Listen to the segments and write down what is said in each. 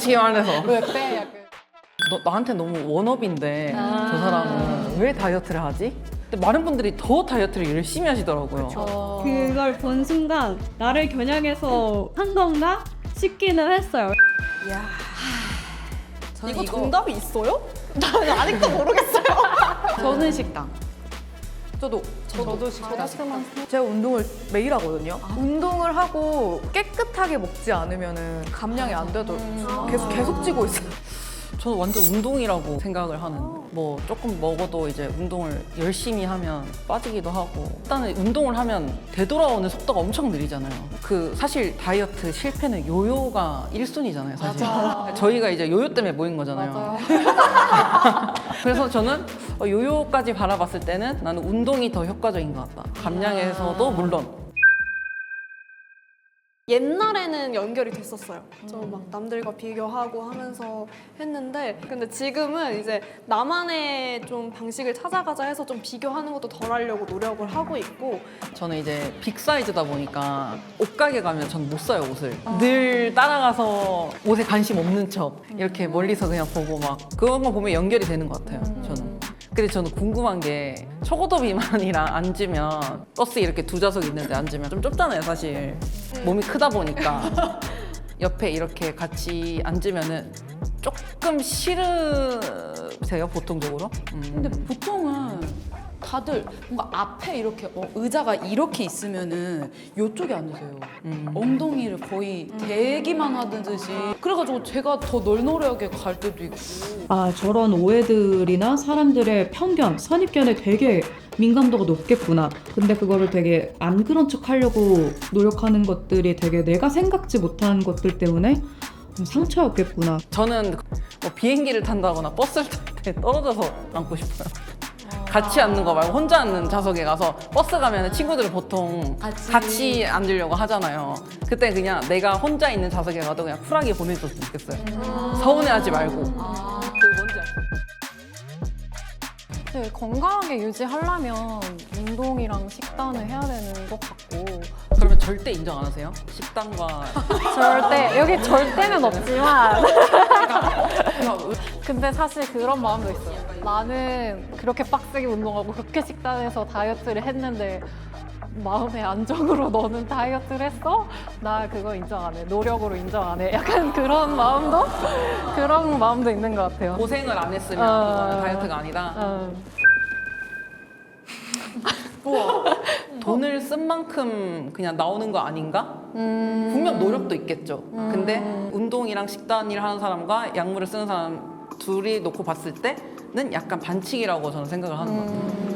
솔직히 말해서 왜 빼? 약간. 너, 나한테 너무 원업인데 아. 저 사람은 왜 다이어트를 하지? 근데 많은 분들이 더 다이어트를 열심히 하시더라고요. 어. 그걸 본 순간 나를 겨냥해서 한 건가 싶기는 했어요. 이거 정답이 있어요? 나는 아직도 모르겠어요. 저는 식당. 저도 저도 식당. 제가 운동을 매일 하거든요. 운동을 하고 깨끗하게 먹지 않으면 감량이 안 되더라고요. 계속 계속 찌고 있어요. 저는 완전 운동이라고 생각을 하는. 뭐 조금 먹어도 이제 운동을 열심히 하면 빠지기도 하고. 일단은 운동을 하면 되돌아오는 속도가 엄청 느리잖아요. 그 사실 다이어트 실패는 요요가 1순위잖아요, 사실. 저희가 이제 요요 때문에 모인 거잖아요. 그래서 저는 어, 요요까지 바라봤을 때는 나는 운동이 더 효과적인 것 같다. 감량에서도 물론. 옛날에는 연결이 됐었어요. 저 막 남들과 비교하고 하면서 했는데 근데 지금은 이제 나만의 좀 방식을 찾아가자 해서 좀 비교하는 것도 덜 하려고 노력을 하고 있고 저는 이제 빅 사이즈다 보니까 옷가게 가면 전 못 사요 옷을. 늘 따라가서 옷에 관심 없는 척 이렇게 멀리서 그냥 보고 막 그런 거 보면 연결이 되는 것 같아요 근데 저는 궁금한 게 초고도 비만이랑 앉으면 버스 이렇게 두 좌석 있는데 앉으면 좀 좁잖아요 사실 몸이 크다 보니까 옆에 이렇게 같이 앉으면은 조금 싫으세요 보통적으로? 음. 근데 보통은 다들 뭔가 앞에 이렇게 어, 의자가 이렇게 있으면은 이쪽에 앉으세요. 음. 엉덩이를 거의 대기만 하듯이 그래가지고 제가 더 널널하게 갈 때도 있고 아 저런 오해들이나 사람들의 편견, 선입견에 되게 민감도가 높겠구나. 근데 그거를 되게 안 그런 척 하려고 노력하는 것들이 되게 내가 생각지 못한 것들 때문에 상처였겠구나. 저는 뭐 비행기를 탄다거나 버스를 탈 때 떨어져서 앉고 싶어요. 같이 앉는 거 말고 혼자 앉는 좌석에 가서 버스 가면 친구들을 보통 같이. 앉으려고 하잖아요. 그때 그냥 내가 혼자 있는 좌석에 가도 그냥 쿨하게 보내줬으면 좋겠어요. 서운해하지 말고. 그 뭔지 알죠? 네, 건강하게 유지하려면 운동이랑 식단을 해야 되는 것 같고 그러면 절대 인정 안 하세요? 식단과 절대 여기 절대는 없지만 근데 사실 그런 마음도 있어요. 나는 그렇게 빡세게 운동하고 그렇게 식단해서 다이어트를 했는데 마음의 안정으로 너는 다이어트를 했어? 나 그거 인정 안 해. 노력으로 인정 안 해. 약간 그런 마음도 그런 마음도 있는 것 같아요. 고생을 안 했으면 어. 그거는 다이어트가 아니다. 어. 돈을 쓴 만큼 그냥 나오는 거 아닌가? 음. 분명 노력도 있겠죠. 근데 운동이랑 식단 일 하는 사람과 약물을 쓰는 사람 둘이 놓고 봤을 때 는 약간 반칙이라고 저는 생각을 하는 것 같아요.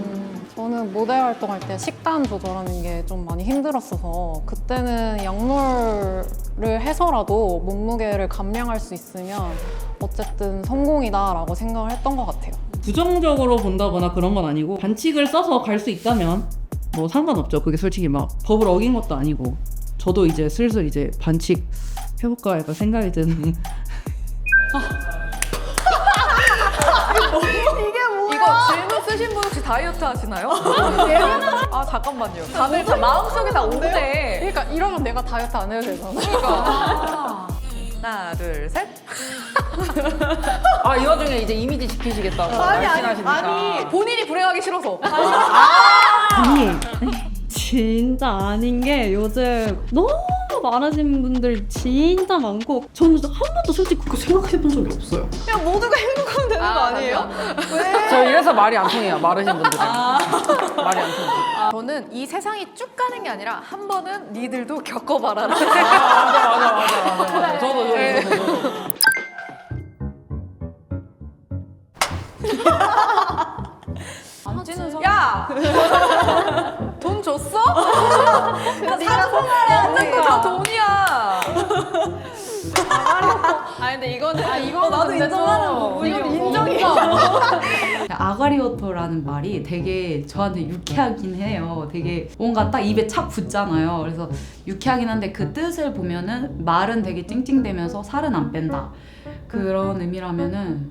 저는 모델 활동할 때 식단 조절하는 게 좀 많이 힘들었어서 그때는 약물을 해서라도 몸무게를 감량할 수 있으면 어쨌든 성공이다라고 생각을 했던 것 같아요. 부정적으로 본다거나 그런 건 아니고 반칙을 써서 갈 수 있다면 뭐 상관없죠. 그게 솔직히 막 법을 어긴 것도 아니고 저도 이제 슬슬 이제 반칙 해볼까 약간 생각이 드는 이 다이어트 하시나요? 아 잠깐만요. 다들 다 마음속에 다 오네. 그러니까 이러면 내가 다이어트 안 해도 되잖아. 그러니까. 하나 둘 셋. 아, 이 와중에 이제 이미지 지키시겠다고 아니 아니. 아니 본인이 불행하기 싫어서. 아니 진짜 아닌 게 요즘 너무 많아진 분들 진짜 많고 저는 한 번도 솔직히 그렇게 생각해 본 적이 없어요. 그냥 모두가 행복하면 되는 거 아니에요? 저 이래서 말이 안 통해요. 마르신 분들은. 말이 안 통해요. 저는 이 세상이 쭉 가는 게 아니라 한 번은 니들도 겪어봐라. 맞아, 맞아, 맞아, 맞아, 맞아. 저도, 저도, 저도, 저도. 야! 돈 줬어? 사생활에 다 돈이야. 아 근데 이거는 아 어, 이거 나도 인정하는. 이건 인정이야. 아가리오토라는 말이 되게 저한테 유쾌하긴 해요. 되게 뭔가 딱 입에 착 붙잖아요. 그래서 유쾌하긴 한데 그 뜻을 보면은 말은 되게 찡찡대면서 살은 안 뺀다. 그런 의미라면은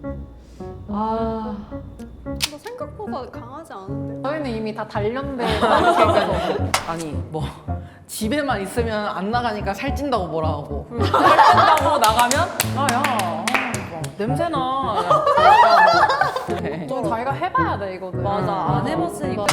아저 생각보다 강하지 않은데. 저희는 이미 다 단련된 아니, 뭐. 집에만 있으면 안 나가니까 살찐다고 뭐라 하고 살찐다고 나가면 아야 냄새나 야, 네. 좀 자기가 해봐야 돼 이거는. 맞아. 안 해봤으니까.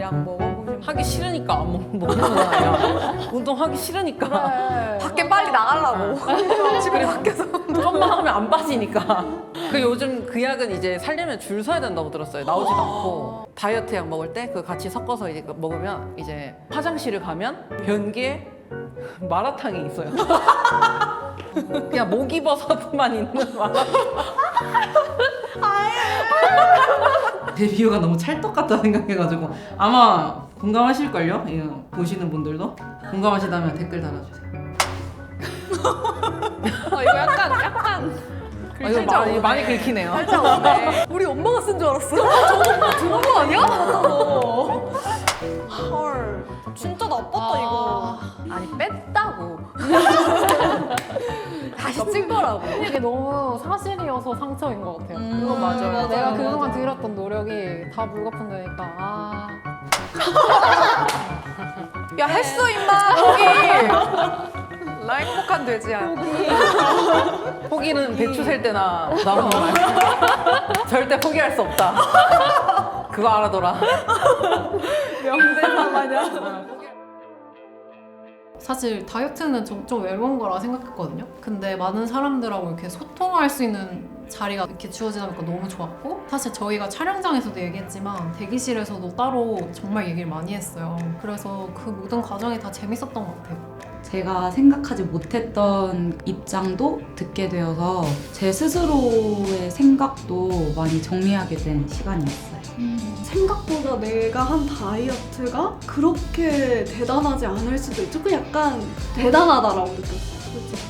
약 먹어보시면 하기 싫으니까 안 먹- 먹는 거잖아요 운동하기 싫으니까 그래. 밖에 빨리 나가려고. 집에 밖에서 좀만 하면 안 빠지니까. 그 요즘 그 약은 이제 살려면 줄 서야 된다고 들었어요. 나오지도 않고. 다이어트 약 먹을 때 그 같이 섞어서 이제 그 먹으면 이제 화장실을 가면 변기에 마라탕이 있어요. 그냥 목이버섯만 있는 마라탕. 제 비유가 너무 찰떡 같다 생각해가지고. 아마 공감하실걸요? 이거 보시는 분들도 공감하시다면 댓글 달아주세요 어, 이거 약간 약간 아, 이거 많이, 많이 긁히네요 우리 엄마가 쓴 줄 알았어. 저 엄마 들은 거 아니야? 헐 진짜 나빴다 이거. 아니 뺐다고. 다시 찍 거라고. 이게 너무 사실이어서 상처인 것 같아요. 음, 그건 맞아요. 내가 맞아요, 그동안 맞아요. 들였던 노력이 다 물거품 되니까 아 야 했어 임마 포기. 나 행복한 돼지야. 포기는 배추 셀 때나 나오는 말 절대 포기할 수 없다 그거 알아둬라. 사실 다이어트는 좀, 좀 외로운 거라 생각했거든요. 근데 많은 사람들하고 이렇게 소통할 수 있는 자리가 이렇게 주어지다 보니까 너무 좋았고 사실 저희가 촬영장에서도 얘기했지만 대기실에서도 따로 정말 얘기를 많이 했어요. 그래서 그 모든 과정이 다 재밌었던 것 같아요. 제가 생각하지 못했던 입장도 듣게 되어서 제 스스로의 생각도 많이 정리하게 된 시간이었어요. 생각보다 내가 한 다이어트가 그렇게 대단하지 않을 수도 있죠. 그 약간 대단하다라고 느꼈어요.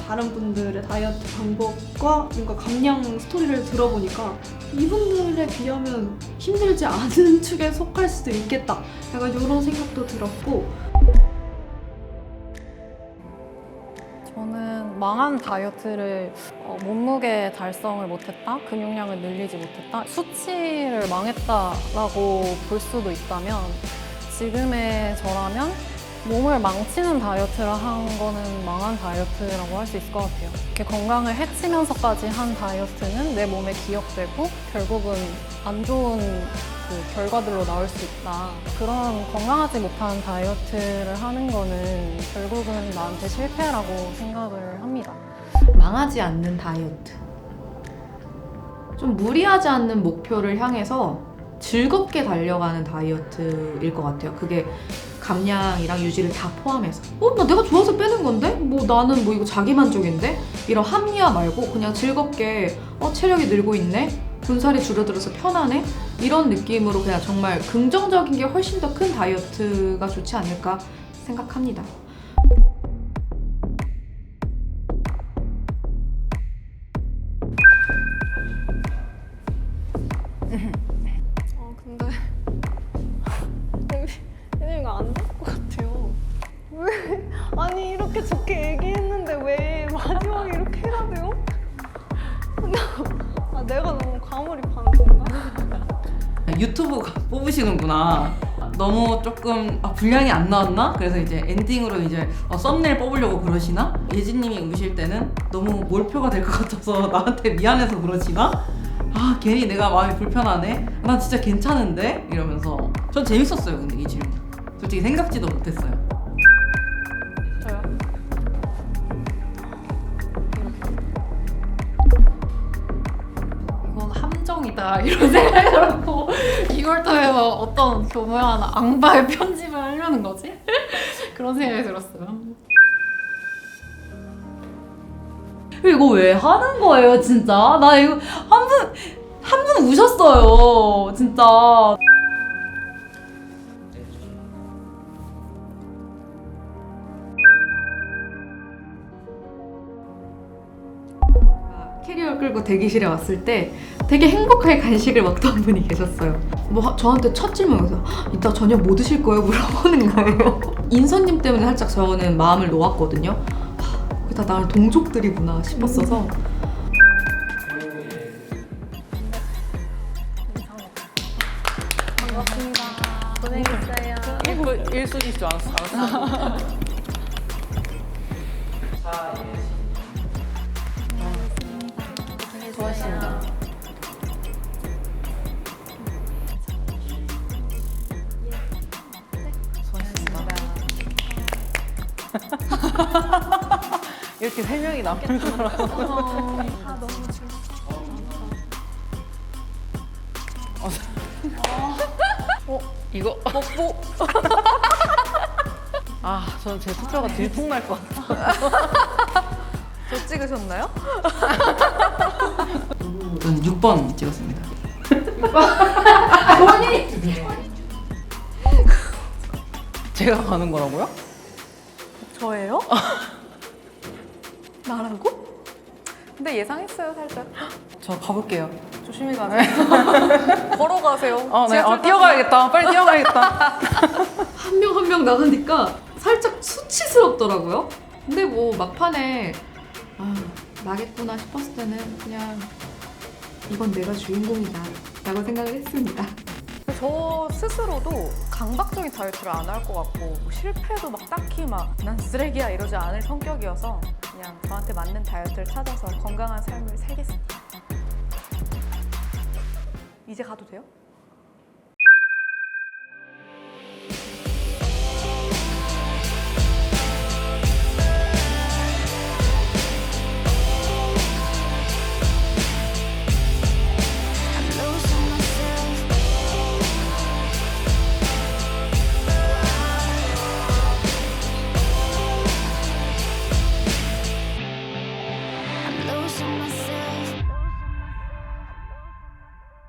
다른 분들의 다이어트 방법과 뭔가 감량 스토리를 들어보니까 이분들에 비하면 힘들지 않은 축에 속할 수도 있겠다. 약간 이런 생각도 들었고 저는 망한 다이어트를 어, 몸무게 달성을 못했다, 근육량을 늘리지 못했다, 수치를 망했다라고 볼 수도 있다면 지금의 저라면 몸을 망치는 다이어트를 한 거는 망한 다이어트라고 할 수 있을 것 같아요. 이렇게 건강을 해치면서까지 한 다이어트는 내 몸에 기억되고 결국은 안 좋은 그 결과들로 나올 수 있다. 그런 건강하지 못한 다이어트를 하는 거는 결국은 나한테 실패라고 생각을 합니다. 망하지 않는 다이어트. 좀 무리하지 않는 목표를 향해서 즐겁게 달려가는 다이어트일 것 같아요. 그게 감량이랑 유지를 다 포함해서. 어, 나 내가 좋아서 빼는 건데? 뭐 나는 뭐 이거 자기만족인데? 이런 합리화 말고 그냥 즐겁게 어, 체력이 늘고 있네? 분살이 줄어들어서 편하네? 이런 느낌으로 그냥 정말 긍정적인 게 훨씬 더 큰 다이어트가 좋지 않을까 생각합니다. 이렇게 좋게 얘기했는데 왜 마지막에 이렇게 해야 돼요? 나, 아, 내가 너무 과몰입하는 건가? 유튜브 뽑으시는구나 너무 조금 아, 분량이 안 나왔나? 그래서 이제 엔딩으로 이제 어, 썸네일 뽑으려고 그러시나? 예진님이 우실 때는 너무 몰표가 될 것 같아서 나한테 미안해서 그러시나? 아 괜히 내가 마음이 불편하네. 난 진짜 괜찮은데 이러면서 전 재밌었어요 근데 이 질문. 솔직히 생각지도 못했어요. 함정이다 이런 생각을 하고 이걸 통해서 어떤 교묘한 앙바의 편집을 하려는 거지? 그런 생각이 들었어요. 이거 왜 하는 거예요, 진짜? 나 이거 한 분, 한 분 우셨어요, 진짜. 캐리어 끌고 대기실에 왔을 때 되게 행복하게 간식을 먹던 분이 계셨어요. 뭐 하- 저한테 첫 질문에서 이따 저녁 뭐 드실 거예요? 물어보는 거예요. 인선님 때문에 살짝 저는 마음을 놓았거든요. 그게 다 나를 동족들이구나 싶었어서 반갑습니다. 고생했어요. 1분 1순위일 줄알 이렇게 세 명이 남는 거라. 어, 이거 뽀뽀. 아, 저는 제 투표가 들통날 것 같아. 저 찍으셨나요? 저는 6번 찍었습니다. 제가 가는 거라고요? 저예요? 나라고? 근데 예상했어요 살짝. 저 가볼게요. 조심히 가세요. 걸어가세요. 어, 네. 어, 뛰어가야겠다. 빨리 뛰어가야겠다. 한 명 한 명 나가니까 살짝 수치스럽더라고요. 근데 뭐 막판에 아 나겠구나 싶었을 때는 그냥 이건 내가 주인공이다 라고 생각을 했습니다. 저 스스로도 강박적인 다이어트를 안 할 것 같고 뭐 실패도 막 딱히 막 난 쓰레기야 이러지 않을 성격이어서 그냥 저한테 맞는 다이어트를 찾아서 건강한 삶을 살겠습니다. 이제 가도 돼요?